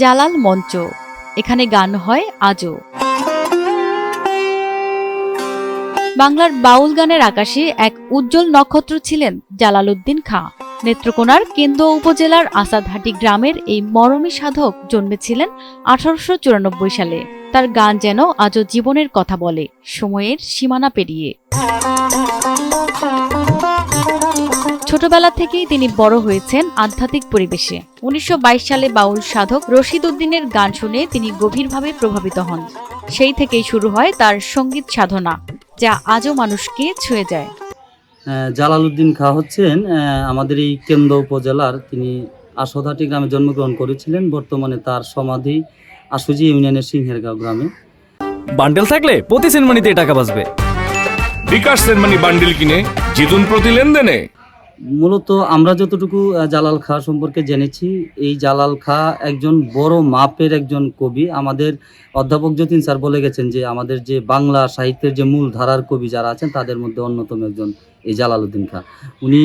জালাল মঞ্চ। এখানে গান হয় আজও। বাংলার বাউল গানের আকাশে এক উজ্জ্বল নক্ষত্র ছিলেন জালালউদ্দিন খাঁ। নেত্রকোনার কেন্দ্র উপজেলার আসাদহাটি গ্রামের এই মরমী সাধক জন্মেছিলেন আঠারোশো চুরানব্বই সালে। তার গান যেন আজও জীবনের কথা বলে, সময়ের সীমানা পেরিয়ে। ছোটবেলা থেকেই তিনি বড় হয়েছেন আধ্যাত্মিক পরিবেশে। উনিশশো বাইশ সালে বাউল সাধক রশিদ উদ্দিনের গান শুনে তিনি গভীরভাবে প্রভাবিত হন। সেই থেকেই শুরু হয় তার সংগীত সাধনা যা আজও মানুষকে ছুঁয়ে যায়। আহ, জালালউদ্দিন খা হচ্ছেন আহ, আমাদের এই কেন্দ্র উপজেলার তিনি আশোধাটি গ্রামে জন্মগ্রহণ করেছিলেন বর্তমানে তার সমাধি আশুজি ইউনিয়নের সিংহেরগাঁও গ্রামে। বান্ডেল থাকলে প্রতি সেনমানিতে টাকা বাঁচবে। বিকাশ সেনমানি বান্ডিল কিনে জিতুন প্রতি লেনদেনে। মূলত আমরা যতটুকু জালাল খাঁ সম্পর্কে জেনেছি, এই জালাল খাঁ একজন বড় মাপের একজন কবি। আমাদের অধ্যাপক যতীন স্যার বলে গেছেন যে, আমাদের যে বাংলা সাহিত্যের যে মূল ধারার কবি যারা আছেন, তাদের মধ্যে অন্যতম একজন এই জালালউদ্দিন খাঁ। উনি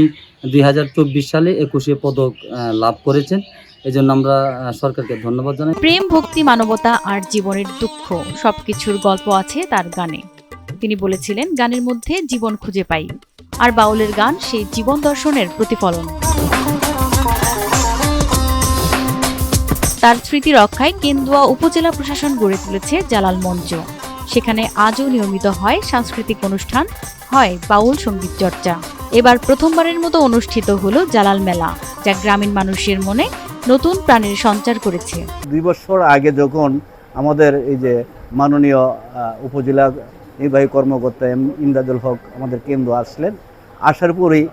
দুই হাজার চব্বিশ সালে একুশে পদক লাভ করেছেন। এই জন্য আমরা সরকারকে ধন্যবাদ জানাই। প্রেম, ভক্তি, মানবতা আর জীবনের দুঃখ, সবকিছুর গল্প আছে তার গানে। তিনি বলেছিলেন, গানের মধ্যে জীবন খুঁজে পাই। আর বাউলের গান সেই জীবন দর্শনের প্রতিফলন। তার স্মৃতি রক্ষায় কেন্দুয়া উপজেলা প্রশাসন গড়ে তুলেছে জালাল মঞ্চ। সেখানে আজও নিয়মিত হয় সাংস্কৃতিক অনুষ্ঠান, হয় বাউল সংগীত চর্চা। এবার প্রথমবারের মতো অনুষ্ঠিত হলো জালাল মেলা, যা গ্রামীণ মানুষের মনে নতুন প্রাণের সঞ্চার করেছে। দুই বছর আগে যখন আমাদের এই যে মাননীয় উপজেলা নির্বাহী কর্মকর্তা এম ইমদাদুল হক আমাদের কেন্দ্র আসলেন। আসার পরেই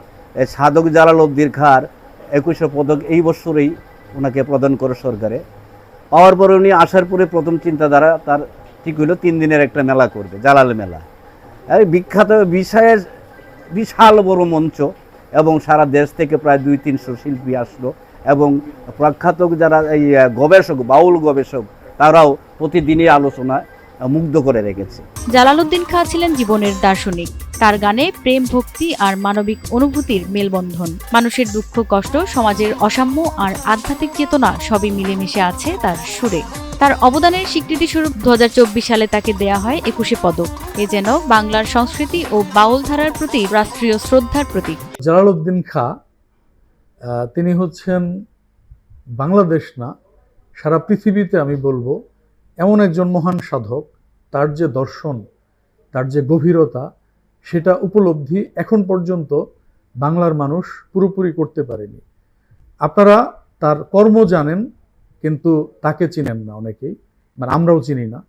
সাধক জালাল উদ্দিন খার একুশে পদক এই বছরেই ওনাকে প্রদান করে সরকারে। পাওয়ার পরে উনি আসার পরে প্রথম চিন্তাধারা তার ঠিক হইল তিন দিনের একটা মেলা করবে জালাল মেলা। এই বিখ্যাত বিষয়ের বিশাল বড় মঞ্চ এবং সারা দেশ থেকে প্রায় দুই তিনশো শিল্পী আসলো এবং প্রখ্যাত যারা এই গবেষক বাউল গবেষক তারাও প্রতিদিনই আলোচনায় আহ, মুগ্ধ করে রেখেছে। জালালউদ্দিন খাঁ ছিলেন জীবনের দার্শনিক। তার গানে প্রেম ভক্তি আর মানবিক অনুভূতির মেলবন্ধন। মানুষের দুঃখ কষ্ট সমাজের অসাম্য আর আধ্যাত্মিক চেতনা সবই মিলেমিশে আছে তার সুরে। তার অবদানের স্বীকৃতি স্বরূপ দু সালে তাকে দেয়া হয় একুশে পদক। এ যেন বাংলার সংস্কৃতি ও বাউল ধারার প্রতি রাষ্ট্রীয় শ্রদ্ধার প্রতীক। জালালউদ্দিন খাঁ তিনি হচ্ছেন বাংলাদেশ না সারা পৃথিবীতে আমি বলব এমন একজন মহান সাধক, তার যে দর্শন, তার যে গভীরতা, সেটা উপলব্ধি এখন পর্যন্ত বাংলার মানুষ পুরোপুরি করতে পারেনি। আপনারা তার কর্ম জানেন, কিন্তু তাকে চিনেন না অনেকেই মানে আমরাও চিনি না।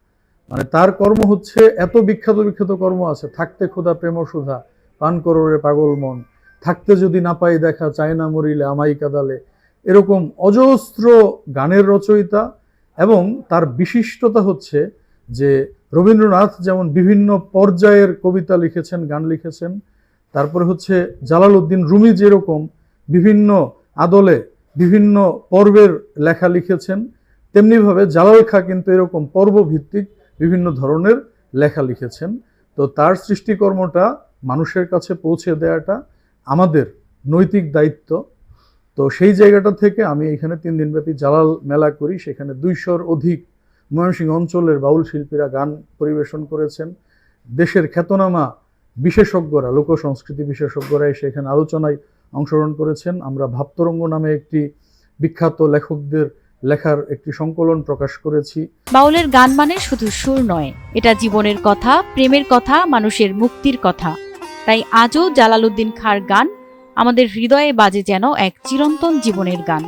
মানে তার কর্ম হচ্ছে এত বিখ্যাত বিখ্যাত কর্ম আছে, থাকতে খোদা প্রেম সুধা পান করোরে পাগল মন, থাকতে যদি না পাই দেখা চায় না মরিলে, আমাই কাদালে। এরকম অজস্র গানের রচয়িতা এবং তার বিশিষ্টতা হচ্ছে যে রবীন্দ্রনাথ যেমন বিভিন্ন পর্যায়ের কবিতা লিখেছেন, গান লিখেছেন, তারপরে হচ্ছে জালালউদ্দিন রুমি যেরকম বিভিন্ন আদলে বিভিন্ন পর্বের লেখা লিখেছেন, তেমনিভাবে জালাল খাঁ কিন্তু এরকম পর্বভিত্তিক বিভিন্ন ধরনের লেখা লিখেছেন। তো তার সৃষ্টিকর্মটা মানুষের কাছে পৌঁছে দেওয়াটা আমাদের নৈতিক দায়িত্ব। তো সেই জায়গাটা থেকে আমি এখানে তিন দিনব্যাপী জালাল মেলা করি, সেখানে দুইশোর অধিক ময়মনসিংহ অঞ্চলের বাউল শিল্পীরা গান পরিবেশন করেছেন। দেশের খ্যাতনামা বিশেষজ্ঞরা, লোক সংস্কৃতি বিশেষজ্ঞরা এসে এখানে আলোচনায় অংশগ্রহণ করেছেন। আমরা ভাবতরঙ্গ নামে একটি বিখ্যাত লেখকদের লেখার একটি সংকলন প্রকাশ করেছি। বাউলের গান মানে শুধু সুর নয়, এটা জীবনের কথা, প্রেমের কথা, মানুষের মুক্তির কথা। তাই আজও জালালউদ্দিন খাঁর গান আমাদের হৃদয়ে বাজে যেন এক চিরন্তন জীবনের গান।